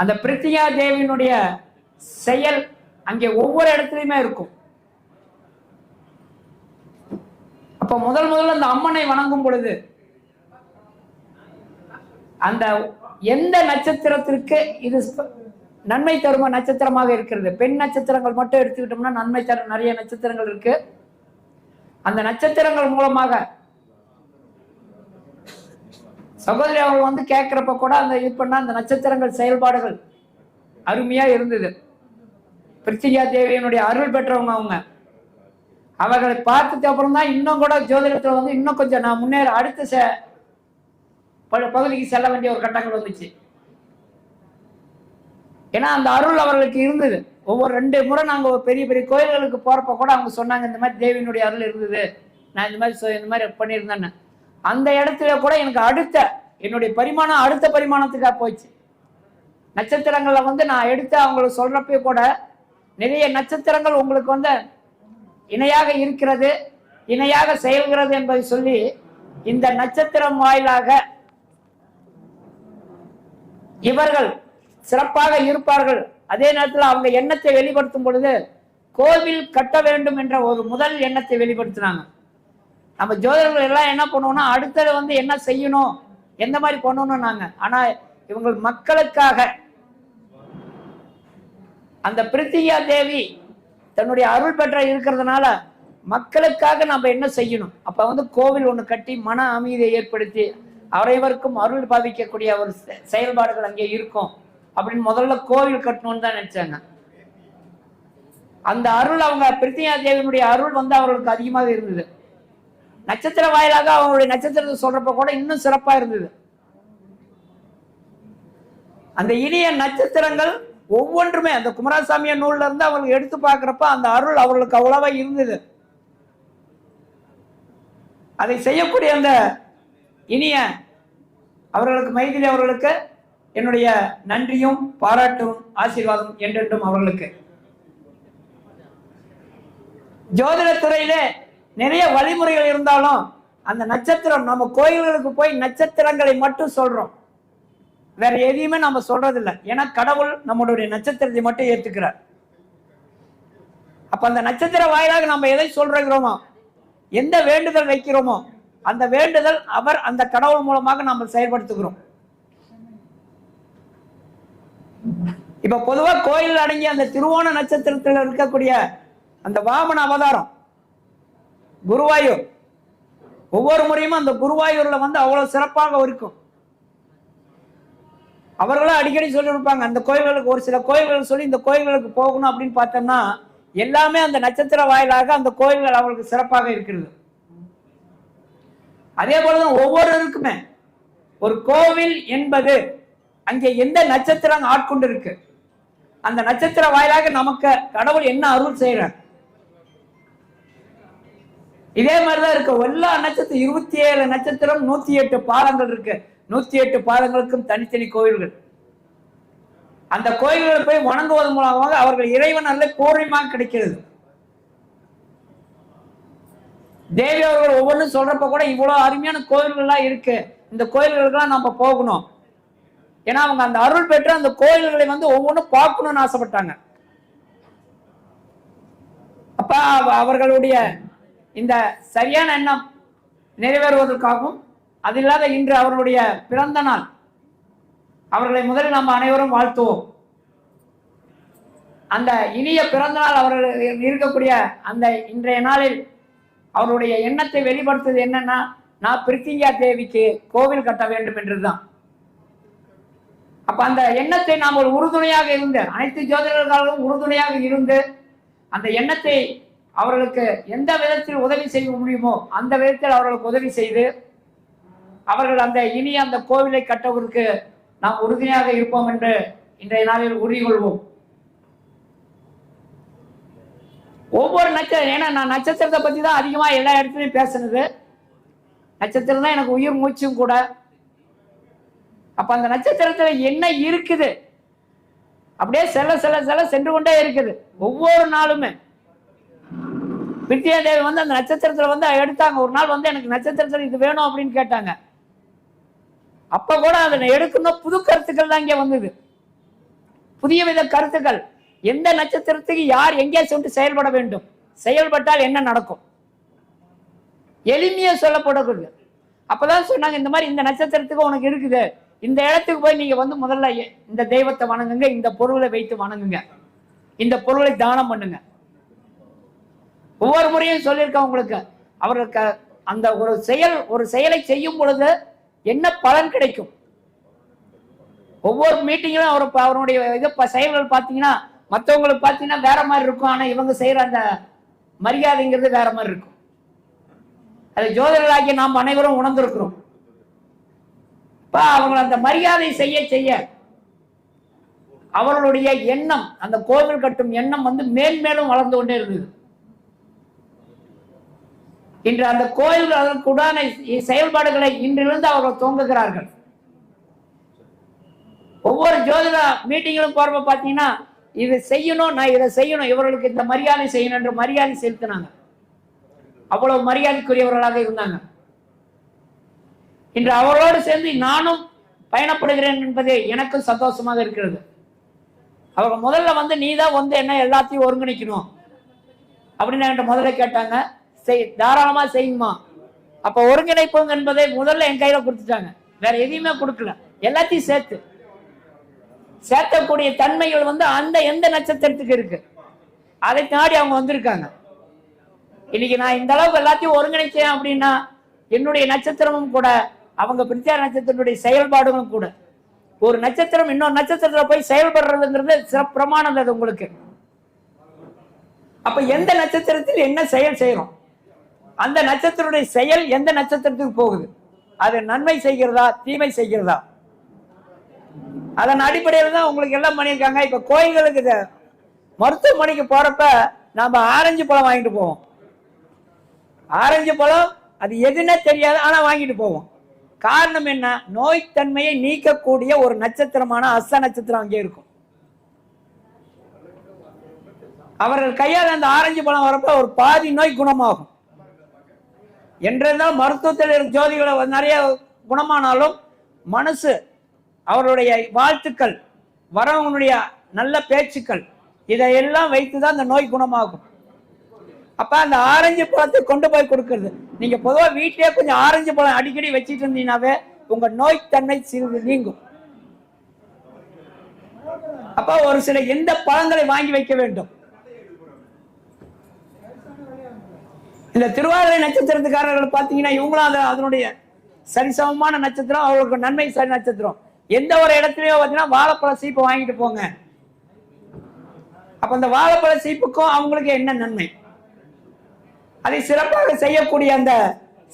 அந்த பிரித்தியா தேவியினுடைய செயல் அங்கே ஒவ்வொரு இடத்துலையுமே இருக்கும். அப்ப முதல் முதல்ல அந்த அம்மனை வணங்கும் பொழுது அந்த எந்த நட்சத்திரத்திற்கு இது நன்மை தரும நட்சத்திரமாக இருக்கிறது? பெண் நட்சத்திரங்கள் மட்டும் எடுத்துக்கிட்டோம்னா நன்மை தரும் நிறைய நட்சத்திரங்கள் இருக்கு. அந்த நட்சத்திரங்கள் மூலமாக சகோதரி அவங்க வந்து கேட்குறப்ப கூட அந்த இது பண்ண அந்த நட்சத்திரங்கள் செயல்பாடுகள் அருமையாக இருந்தது. பிரித்திகா தேவியினுடைய அருள் பெற்றவங்க அவங்க. அவர்களை பார்த்ததுக்கு அப்புறம் தான் இன்னும் கூட ஜோதிடத்தில் வந்து இன்னும் கொஞ்சம் நான் முன்னேற அடுத்த செ- பகுதிக்கு செல்ல வேண்டிய ஒரு கட்டங்கள் வந்துச்சு. ஏன்னா அந்த அருள் அவர்களுக்கு இருந்தது. ஒவ்வொரு ரெண்டு முறை நாங்கள் ஒரு பெரிய பெரிய கோயில்களுக்கு போகிறப்ப கூட அவங்க சொன்னாங்க இந்த மாதிரி தேவியினுடைய அருள் இருந்தது. நான் இந்த மாதிரி இந்த மாதிரி பண்ணியிருந்தேன்னு. அந்த இடத்துல கூட எனக்கு அடுத்த என்னுடைய பரிமாணம் அடுத்த பரிமாணத்துக்காக போச்சு நட்சத்திரங்களை வந்து நான் எடுத்து அவங்களுக்கு சொல்றப்ப கூட நிறைய நட்சத்திரங்கள் உங்களுக்கு வந்து இணையாக இருக்கிறது இணையாக செயல்கிறது என்பதை சொல்லி இந்த நட்சத்திரம் வாயிலாக இவர்கள் சிறப்பாக இருப்பார்கள். அதே நேரத்தில் அவங்க எண்ணத்தை வெளிப்படுத்தும் பொழுது கோவில் கட்ட வேண்டும் என்ற ஒரு முதல் எண்ணத்தை வெளிப்படுத்தினாங்க. நம்ம ஜோதிடர்கள் எல்லாம் என்ன பண்ணுவோம்னா அடுத்தது வந்து என்ன செய்யணும்? எந்த மாதிரி பண்ணணும் நாங்க ஆனா இவங்க மக்களுக்காக அந்த பிரித்திகா தேவி தன்னுடைய அருள் பெற்ற இருக்கிறதுனால மக்களுக்காக நம்ம என்ன செய்யணும்? அப்ப வந்து கோவில் ஒன்று கட்டி மன அமைதியை ஏற்படுத்தி அனைவருக்கும் அருள் பாவிக்கக்கூடிய ஒரு செ- செயல்பாடுகள் அங்கே இருக்கும். அப்படின்னு முதல்ல கோவில் கட்டணும்னு தான் நினைச்சாங்க. அந்த அருள் அவங்க பிரித்தியா தேவியினுடைய அருள் வந்து அவர்களுக்கு அதிகமாக இருந்தது. நட்சத்திர வாயிலாக அவங்களுடைய நட்சத்திரத்தை சொல்றப்ப கூட இன்னும் சிறப்பா இருந்தது. அந்த இனிய நட்சத்திரங்கள் ஒவ்வொன்றுமே அந்த குமாரசாமிய நூல்ல இருந்து அவங்களுக்கு எடுத்து பார்க்கிறப்ப அந்த அருள் அவர்களுக்கு அவ்வளவா இருந்தது. அதை செய்யக்கூடிய அந்த இனிய அவர்களுக்கு மைதிலி அவர்களுக்கு என்னுடைய நன்றியும் பாராட்டும் ஆசீர்வாதம் என்றென்றும் அவர்களுக்கு. ஜோதிட துறையிலே நிறைய வழிமுறைகள் இருந்தாலும் அந்த நட்சத்திரம் நம்ம கோயில்களுக்கு போய் நட்சத்திரங்களை மட்டும் சொல்றோம். வேற எதையுமே நம்ம சொல்றதில்லை. ஏன்னா கடவுள் நம்மளுடைய நட்சத்திரத்தை மட்டும் ஏத்துக்கிறார். அப்ப அந்த நட்சத்திர வாயிலாக நம்ம எதை சொல்றோமோ எந்த வேண்டுதல் வைக்கிறோமோ அந்த வேண்டுதல் அவர் அந்த கடவுள் மூலமாக நம்ம செயல்படுத்துகிறோம். இப்ப பொதுவா கோயில் அடங்கி அந்த திருவோண நட்சத்திரத்தில் இருக்கக்கூடிய அந்த வாமன அவதாரம் குருவாயூர். ஒவ்வொரு முறையும் அந்த குருவாயூர்ல வந்து அவ்வளவு சிறப்பாக இருக்கும். அவர்களும் அடிக்கடி சொல்லியிருப்பாங்க அந்த கோயில்களுக்கு ஒரு சில கோயில்கள் சொல்லி இந்த கோயில்களுக்கு போகணும் அப்படின்னு பார்த்தோம்னா எல்லாமே அந்த நட்சத்திர வாயிலாக அந்த கோயில்கள் அவர்களுக்கு சிறப்பாக இருக்கிறது. அதே போலதான் ஒவ்வொருவருக்குமே ஒரு கோவில் என்பது அங்கே எந்த நட்சத்திரம் ஆட்கொண்டு இருக்கு அந்த நட்சத்திர வாயிலாக நமக்கு கடவுள் என்ன அருள் செய்யறார் இதே மாதிரிதான் இருக்கு. எல்லா நட்சத்திரம் இருபத்தி ஏழு நட்சத்திரம் நூத்தி எட்டு பாதங்கள் இருக்கு. நூத்தி எட்டு பாதங்களுக்கும் தனித்தனி கோயில்கள் அந்த கோயில்களை போய் வணங்குவதன் மூலமாக அவர்கள் இறைவன் அல்ல பூர்வமாக கிடைக்கிறது. தேவி அவர்கள் ஒவ்வொன்றும் சொல்றப்ப கூட இவ்வளவு அருமையான கோயில்கள்லாம் இருக்கு. இந்த கோயில்களுக்கெல்லாம் நம்ம போகணும். ஏன்னா அவங்க அந்த அருள் பெற்று அந்த கோயில்களை வந்து ஒவ்வொன்றும் பார்க்கணும்னு ஆசைப்பட்டாங்க. அப்ப அவர்களுடைய இந்த சரியான எண்ணம் நிறைவேறுவதற்காகவும் அது இல்லாத இன்று அவர்களுடைய பிறந்த நாள். அவர்களை முதலில் நாம் அனைவரும் வாழ்த்துவோம். அந்த இனிய பிறந்த நாள் அவர்கள் இருக்கக்கூடிய அந்த இன்றைய நாளில் அவருடைய எண்ணத்தை வெளிப்படுத்துவது என்னன்னா நான் பிரித்திங்கா தேவிக்கு கோவில் கட்ட வேண்டும் என்றுதான். அப்ப அந்த எண்ணத்தை நாம் ஒரு உறுதுணையாக இருந்து அனைத்து ஜோதிடர்களும் உறுதுணையாக இருந்து அந்த எண்ணத்தை அவர்களுக்கு எந்த விதத்தில் உதவி செய்ய முடியுமோ அந்த விதத்தில் அவர்களுக்கு உதவி செய்து அவர்கள் அந்த இனி அந்த கோவிலை கட்டவருக்கு நாம் உறுதியாக இருப்போம் என்று இன்றைய நாளில் உறுதிகொள்வோம். ஒவ்வொரு நட்சத்திரம் ஏன்னா நான் நட்சத்திரத்தை பத்தி தான் அதிகமா எல்லா இடத்துலையும் பேசுனது. நட்சத்திரம் தான் எனக்கு உயிர் மூச்சும் கூட. அப்ப அந்த நட்சத்திரத்துல என்ன இருக்குது? அப்படியே செல்ல செல்ல செல்ல சென்று கொண்டே இருக்குது. ஒவ்வொரு நாளுமே. வித்யா தேவி வந்து அந்த நட்சத்திரத்தில் வந்து எடுத்தாங்க. ஒரு நாள் வந்து எனக்கு நட்சத்திரத்தில் இது வேணும் அப்படின்னு கேட்டாங்க. அப்ப கூட அதை எடுக்கணும் புது கருத்துக்கள் தான் இங்கே வந்தது. புதிய வித கருத்துக்கள். எந்த நட்சத்திரத்துக்கு யார் எங்கே சென்று செயல்பட வேண்டும்? செயல்பட்டால் என்ன நடக்கும்? எளிமையாக சொல்லப்படக்கூடிய அப்பதான் சொன்னாங்க இந்த மாதிரி இந்த நட்சத்திரத்துக்கு உனக்கு இருக்குது. இந்த இடத்துக்கு போய் நீங்க வந்து முதல்ல இந்த தெய்வத்தை வணங்குங்க இந்த பொருளை வைத்து வணங்குங்க. இந்த பொருளை தானம் பண்ணுங்க. ஒவ்வொரு முறையும் சொல்லியிருக்கேன் உங்களுக்கு. அவருக்கு அந்த ஒரு செயல் ஒரு செயலை செய்யும் பொழுது என்ன பலன் கிடைக்கும்? ஒவ்வொரு மீட்டிங்கிலும் அவர் அவருடைய இது செயல்கள் பார்த்தீங்கன்னா மற்றவங்களுக்கு பார்த்தீங்கன்னா வேற மாதிரி இருக்கும். ஆனால் இவங்க செய்கிற அந்த மரியாதைங்கிறது வேற மாதிரி இருக்கும். அது ஜோதிடர்களாகிய நாம் அனைவரும் உணர்ந்திருக்கிறோம். இப்போ அவங்க அந்த மரியாதை செய்ய செய்ய அவர்களுடைய எண்ணம் அந்த கோவில் கட்டும் எண்ணம் வந்து மேன்மேலும் வளர்ந்து கொண்டே இருந்தது. இன்று அந்த கோயில் அதற்குடான செயல்பாடுகளை இன்றிலிருந்து அவர்கள் துவங்குகிறார்கள். ஒவ்வொரு ஜோதிட மீட்டிங்களும் போறப்ப பார்த்தீங்கன்னா இதை செய்யணும் நான் இதை செய்யணும் இவர்களுக்கு இந்த மரியாதை செய்யணும் என்று மரியாதை செலுத்தினாங்க. அவ்வளவு மரியாதைக்குரியவர்களாக இருந்தாங்க. இன்று அவர்களோடு சேர்ந்து நானும் பயணப்படுகிறேன் என்பது எனக்கும் சந்தோஷமாக இருக்கிறது. அவங்க முதல்ல வந்து நீ தான் வந்து என்ன எல்லாத்தையும் ஒருங்கிணைக்கணும் அப்படின்னு என்கிட்ட முதல்ல கேட்டாங்க. செய் தாராளமா செய்யுமா? அப்ப ஒருங்கிணைப்புங்க என்பதை முதல்ல என் கையில கொடுத்துட்டாங்க. வேற எதையுமே கொடுக்கல. எல்லாத்தையும் சேர்த்து. சேர்க்கக்கூடிய தன்மைகள் வந்து அந்த எந்த நட்சத்திரத்துக்கு இருக்கு? அதை தாண்டி அவங்க வந்திருக்காங்க. இன்னைக்கு நான் இந்த அளவுக்கு எல்லாத்தையும் ஒருங்கிணைச்சேன் அப்படின்னா என்னுடைய நட்சத்திரமும் கூட அவங்க பிரித்தியார் நட்சத்திரத்துடைய செயல்பாடுகளும் கூட. ஒரு நட்சத்திரம் இன்னொரு நட்சத்திரத்தில் போய் செயல்படுறதுங்கிறது சிறப்பிரமானது பிரமாணம் அது உங்களுக்கு. அப்ப எந்த நட்சத்திரத்தில் என்ன செயல் செய்யறோம்? அந்த நட்சத்திரத்துடைய செயல் எந்த நட்சத்திரத்துக்கு போகுது? அது நன்மை செய்கிறதா தீமை செய்கிறதா? அதன் அடிப்படையில் தான் உங்களுக்கு எல்லாம் பண்ணியிருக்காங்க. இப்ப கோயில்களுக்கு மருத்துவமனைக்கு போறப்ப நாம ஆரஞ்சு பழம் வாங்கிட்டு போவோம். ஆரஞ்சு பழம் அது எதுன்னே தெரியாது ஆனா வாங்கிட்டு போவோம். காரணம் என்ன? நோய்த்தன்மையை நீக்கக்கூடிய ஒரு நட்சத்திரமான அஸ்த நட்சத்திரம் அங்கே இருக்கும். அவர்கள் கையால் அந்த ஆரஞ்சு பழம் வரப்ப ஒரு பாதி நோய் குணமாகும். என்றிருந்தால் மருத்துவத்தில் இருக்க ஜோதிகளை நிறைய குணமானாலும் மனசு அவருடைய வாழ்த்துக்கள் வரவங்களுடைய நல்ல பேச்சுக்கள் இதையெல்லாம் வைத்து தான் அந்த நோய் குணமாகும். அப்போ அந்த ஆரஞ்சு பழத்தை கொண்டு போய் கொடுக்கறது. நீங்கள் பொதுவாக வீட்டிலே கொஞ்சம் ஆரஞ்சு பழம் அடிக்கடி வச்சுட்டு இருந்தீங்கன்னாவே நோய் நோய்த்தன்மை சிறிது நீங்கும். அப்போ ஒரு சில எந்த பழங்களை வாங்கி வைக்க வேண்டும்? இந்த திருவாதிரை நட்சத்திரத்துக்காரர்கள் பார்த்தீங்கன்னா இவங்களும் அது அதனுடைய சரிசமமான நட்சத்திரம் அவர்களுக்கு நன்மை சரி நட்சத்திரம். எந்த ஒரு இடத்துலயோ பார்த்தீங்கன்னா வாழைப்பழ சீப்பு வாங்கிட்டு போங்க. அப்ப அந்த வாழைப்பழ சீப்புக்கும் அவங்களுக்கு என்ன நன்மை? அதை சிறப்பாக செய்யக்கூடிய அந்த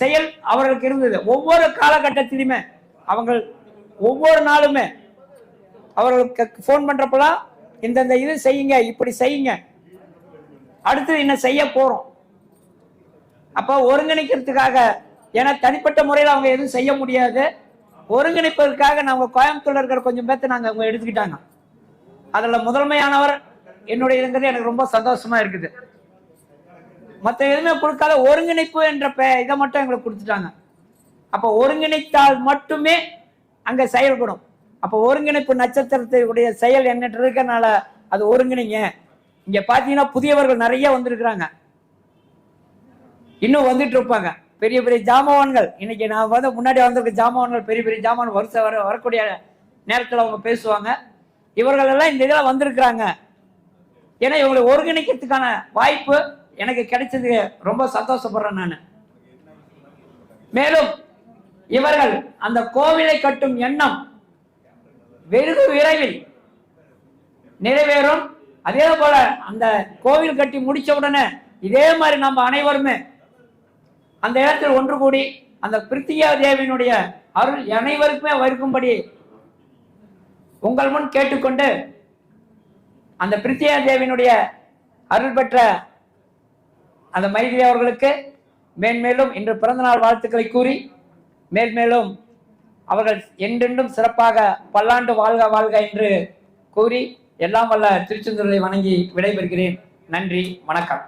செயல் அவர்களுக்கு இருந்தது. ஒவ்வொரு காலகட்டத்திலுமே அவங்க ஒவ்வொரு நாளுமே அவர்களுக்கு ஃபோன் பண்றப்பெல்லாம் இந்தந்த இது செய்யுங்க இப்படி செய்யுங்க. அடுத்தது என்ன செய்ய போறோம்? அப்போ ஒருங்கிணைக்கிறதுக்காக ஏன்னா தனிப்பட்ட முறையில் அவங்க எதுவும் செய்ய முடியாது. ஒருங்கிணைப்பதற்காக நாங்கள் கோயம்புத்தூர்ல இருக்கிற கொஞ்சம் பேர்த்து நாங்கள் அவங்க எடுத்துக்கிட்டாங்க. அதில் முதன்மையானவர் என்னுடைய இதுங்கிறது எனக்கு ரொம்ப சந்தோஷமா இருக்குது. மற்ற எதுவுமே கொடுக்காத ஒருங்கிணைப்பு என்ற பெ- இதை மட்டும் எங்களுக்கு கொடுத்துட்டாங்க. அப்போ ஒருங்கிணைத்தால் மட்டுமே அங்கே செயல்படும். அப்போ ஒருங்கிணைப்பு நட்சத்திரத்தினுடைய செயல் என்னட்டு இருக்கனால அது ஒருங்கிணைங்க. இங்கே பார்த்தீங்கன்னா புதியவர்கள் நிறைய வந்திருக்கிறாங்க. இன்னும் வந்துட்டு இருப்பாங்க. பெரிய பெரிய ஜாமவான்கள். இன்னைக்கு நான் வந்து முன்னாடி வந்திருக்க ஜாமவான்கள் பெரிய பெரிய ஜாமான் வருஷம் வர வரக்கூடிய நேரத்தில் அவங்க பேசுவாங்க. இவர்கள் எல்லாம் இந்த இதில் வந்திருக்கிறாங்க. ஏன்னா இவங்களை ஒருங்கிணைக்கிறதுக்கான வாய்ப்பு எனக்கு கிடைச்சது ரொம்ப சந்தோஷப்படுறேன் நான். மேலும் இவர்கள் அந்த கோவிலை கட்டும் எண்ணம் வெகு விரைவில் நிறைவேறும். அதே போல அந்த கோவில் கட்டி முடிச்ச உடனே இதே மாதிரி நம்ம அனைவருமே அந்த இடத்தில் ஒன்று கூடி அந்த பிரித்தியா தேவியினுடைய அருள் அனைவருக்குமே வருக்கும்படி உங்கள் முன் கேட்டுக்கொண்டு அந்த பிரித்தியா தேவியினுடைய அருள் பெற்ற அந்த மைதிரி அவர்களுக்கு மேன்மேலும் இன்று பிறந்தநாள் வாழ்த்துக்களை கூறி மேல்மேலும் அவர்கள் என்றென்றும் சிறப்பாக பல்லாண்டு வாழ்க வாழ்க என்று கூறி எல்லாம் வல்ல திருச்செந்தூரை வணங்கி விடைபெறுகிறேன். நன்றி வணக்கம்.